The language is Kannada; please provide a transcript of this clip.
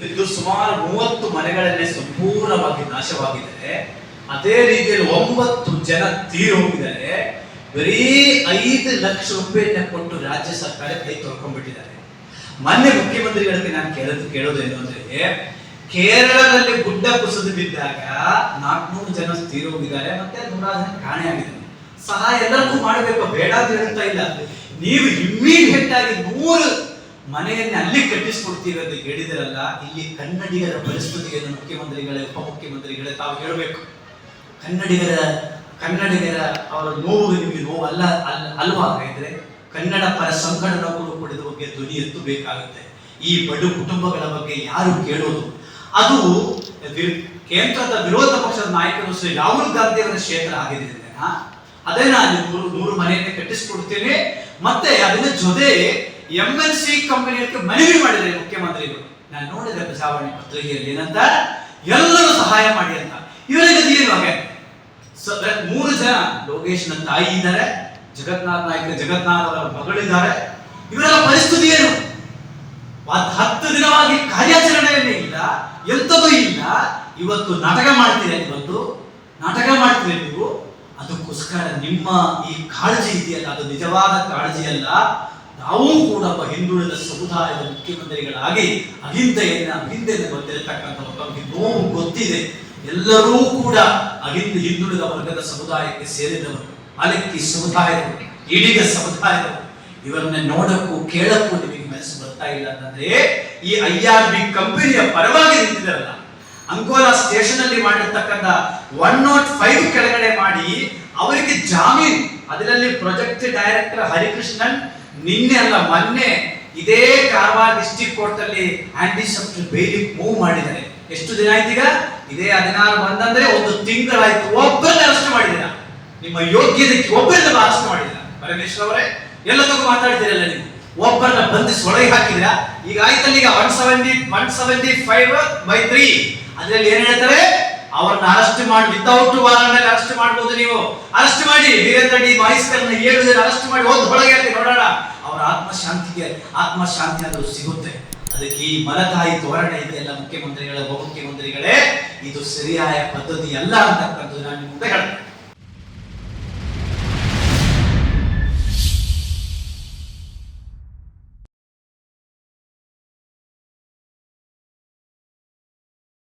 ಬಿದ್ದು ಸುಮಾರು ಮೂವತ್ತು ಮನೆಗಳಲ್ಲಿ ಸಂಪೂರ್ಣವಾಗಿ ನಾಶವಾಗಿದೆ ಅದೇ ರೀತಿಯಲ್ಲಿ ಒಂಬತ್ತು ಜನ ತೀರಿ ಹೋಗಿದ್ದಾರೆ. ಬರೀ ಐದು ಲಕ್ಷ ರೂಪಾಯಿನ ಕೊಟ್ಟು ರಾಜ್ಯ ಸರ್ಕಾರ ಕೈ ತೊಳ್ಕೊಂಡ್ಬಿಟ್ಟಿದ್ದಾರೆ. ಮೊನ್ನೆ ಮುಖ್ಯಮಂತ್ರಿಗಳಿಗೆ ನಾನು ಕೇಳೋದು ಏನು ಅಂದ್ರೆ, ಕೇರಳದಲ್ಲಿ ಗುಡ್ಡ ಕುಸಿದು ಬಿದ್ದಾಗ ನಾಲ್ಕುನೂರು ಜನ ತೀರಿ ಹೋಗಿದ್ದಾರೆ, ಮತ್ತೆ ನೂರಾರು ಜನ ಕಾಣೆಯಾಗಿದ್ದಾರೆ ಸಹ ಎಲ್ಲರಿಗೂ ಮಾಡಬೇಕು, ಬೇಡ ಅಂತ ಹೇಳ್ತಾ ಇಲ್ಲ. ನೀವು ಇಮ್ಮಿಡಿಯೇಟ್ ಆಗಿ ನೂರು ಮನೆಯನ್ನ ಅಲ್ಲಿ ಕಟ್ಟಿಸ್ಕೊಡ್ತೀವಿ ಅಂತ ಹೇಳಿದಿರಲ್ಲ ಇಲ್ಲಿ ಕನ್ನಡಿಗರ ಪರಿಸ್ಥಿತಿಯನ್ನು ಮುಖ್ಯಮಂತ್ರಿಗಳೇ, ಉಪಮುಖ್ಯಮಂತ್ರಿಗಳೇ ತಾವು ಹೇಳಬೇಕು ಕನ್ನಡಿಗರ ಕನ್ನಡಿಗರ ಅವರ ನೋವು ನಿಮಗೆ ನೋವು ಅಲ್ಲ ಅಲ್ಲ ಅಲ್ವಾ ಹಾಗಾದ್ರೆ ಕನ್ನಡ ಪರ ಸಂಘಟನೆಗಳು ಕೂಡ ಇದ್ರ ಬಗ್ಗೆ ಧ್ವನಿ ಎತ್ತಬೇಕಾಗುತ್ತೆ ಈ ಬಡು ಕುಟುಂಬಗಳ ಬಗ್ಗೆ ಯಾರು ಕೇಳೋದು ಅದು ಕೇಂದ್ರದ ವಿರೋಧ ಪಕ್ಷದ ನಾಯಕರು ಶ್ರೀ ರಾಹುಲ್ ಗಾಂಧಿ ಅವರ ಕ್ಷೇತ್ರ ಆಗಿದೆ? ಅದೇ ನಾನು ನೂರು ನೂರು ಮನೆಯನ್ನು ಕಟ್ಟಿಸ್ಕೊಡ್ತೇನೆ, ಮತ್ತೆ ಅದನ್ನ ಜೊತೆ ಎಂ ಎನ್ ಸಿ ಕಂಪನಿಗಳಿಗೆ ಮನವಿ ಮಾಡಿದ್ರೆ ಮುಖ್ಯಮಂತ್ರಿಗಳು ನಾನು ನೋಡಿದೆ ಪ್ರಜಾವಾಣಿ ಪತ್ರಿಕೆಯಲ್ಲಿ ಏನಂತ? ಎಲ್ಲರೂ ಸಹಾಯ ಮಾಡಿ ಅಂತ. ಇವರಿಗೆ ಏನು ಹಾಗೆ? ಮೂರು ಜನ ಲೋಕೇಶ್ನ ತಾಯಿ ಇದ್ದಾರೆ ಜಗತ್ನಾಥ್ ನಾಯಕ, ಜಗನ್ನಾಥ್ ಅವರ ಮಗಳಿದ್ದಾರೆ. ಇವರ ಪರಿಸ್ಥಿತಿ ಏನು? ಹತ್ತು ದಿನವಾಗಿ ಕಾರ್ಯಾಚರಣೆಯನ್ನೇ ಇಲ್ಲ ಎಂಥದೂ ಇಲ್ಲ. ಇವತ್ತು ನಾಟಕ ಮಾಡ್ತೀರಾ ಇವತ್ತು ನಾಟಕ ಮಾಡ್ತೀರಿ ನೀವು. ಅದಕ್ಕೋಸ್ಕರ ನಿಮ್ಮ ಈ ಕಾಳಜಿ ಇದೆಯಲ್ಲ, ಅದು ನಿಜವಾದ ಕಾಳಜಿ ಅಲ್ಲ ನಾವು ಕೂಡ ಒಬ್ಬ ಹಿಂದುಳಿದ ಸಮುದಾಯದ ಮುಖ್ಯಮಂತ್ರಿಗಳಾಗಿ ಅಹಿಂದೆಯನ್ನ ಅಹಿಂದೆಯನ್ನು ಬಂದಿರತಕ್ಕಂಥ ನಮಗೆ ನೋವು ಗೊತ್ತಿದೆ. ಎಲ್ಲರೂ ಕೂಡ ಅಹಿಂದ ಹಿಂದುಳಿದ ವರ್ಗದ ಸಮುದಾಯಕ್ಕೆ ಸೇರಿದವರು, ಅಲಕ್ಕಿ ಸಮುದಾಯದವರು, ಇಡೀಗ ಸಮುದಾಯದವರು. ಇವರನ್ನ ನೋಡಕ್ಕೂ ಕೇಳಕ್ಕೂ ನಿಮಗೆ ಮನಸ್ಸು ಬರ್ತಾ ಇಲ್ಲ ಅಂತಂದ್ರೆ ಈ ಐ ಆರ್ ಬಿ ಕಂಪನಿಯ ಪರವಾಗಿ ನಿಂತಿದ್ದಾರಲ್ಲ. ಅಂಕೋಲಾ ಸ್ಟೇಷನ್ ಅಲ್ಲಿ ಮಾಡಿರ್ತಕ್ಕಂಥ ಒನ್ ನಾಟ್ ಫೈವ್ ಕೆಳಗಡೆ ಮಾಡಿ ಅವರಿಗೆ ಜಾಮೀನು ಅದರಲ್ಲಿ ಪ್ರೊಜೆಕ್ಟ್ ಡೈರೆಕ್ಟರ್ ಹರಿಕೃಷ್ಣನ್ ನಿನ್ನೆ ಅಲ್ಲ, ಮೊನ್ನೆ ಇದೇ ಕಾರವಾರ ಡಿಸ್ಟಿಕ್ ಕೋರ್ಟ್ ಅಲ್ಲಿ ಆಂಟಿ ಸೆಪ್ಟರ್ ಬೇಲಿ ಮೂವ್ ಮಾಡಿದ್ದಾರೆ. ಎಷ್ಟು ದಿನ ಆಯ್ತು ಈಗ ಇದೇ ಹದಿನಾರು ಬಂದಂದ್ರೆ ಒಂದು ತಿಂಗಳಾಯ್ತು. ಒಬ್ಬರನ್ನ ಅರೆಸ್ಟ್ ಮಾಡಿದಿರ ನಿಮ್ಮ ಯೋಗ್ಯತೆ ಒಬ್ಬರನ್ನ ಅರೆಸ್ಟ್ ಮಾಡಿದಿರ ಪರಮೇಶ್ವರ್ ಅವರೇ, ಎಲ್ಲ ತಗೋ ಮಾತಾಡ್ತೀರಲ್ಲ ನೀವು. ಒಬ್ಬರನ್ನ ಬಂಧಿಸಿ ಒಳಗೆ ಹಾಕಿದ್ರ ಈಗ ಆಯ್ತಲ್ಲ, ಈಗ one seventy one seventy five by three ಅದರಲ್ಲಿ ಏನ್ ಹೇಳ್ತಾರೆ? ಅವ್ರನ್ನ ಅರೆಸ್ಟ್ ಮಾಡಿ ವಿತೌಟ್ ವಾರಂಟ್ ಅರೆಸ್ಟ್ ಮಾಡ್ಬೋದು ನೀವು. ಅರೆಸ್ಟ್ ಮಾಡಿ ವೀರೇಂದ್ರ ಡಿ ಮಾಹಿಸ್ಕರ್ನ ಏಳು ಜನ ಅರೆಸ್ಟ್ ಮಾಡಿ ಹೋದ್ ಒಳಗೆ ಅಲ್ಲಿ ನೋಡೋಣ. ಅವರ ಆತ್ಮಶಾಂತಿಗೆ ಆತ್ಮಶಾಂತಿ ಅದು ಸಿಗುತ್ತೆ. ಅದಕ್ಕೆ ಈ ಮಲತಾಯಿ ಧೋರಣೆ ಇದೆಯಲ್ಲ ಮುಖ್ಯಮಂತ್ರಿಗಳ, ಉಪಮುಖ್ಯಮಂತ್ರಿಗಳೇ. ಇದು ಸರಿಯಾದ ಪದ್ಧತಿ ಅಲ್ಲ ಅಂತಕ್ಕಂಥದ್ದು ನಾನು ಮುಂದೆ ಹೇಳ್ತೇನೆ.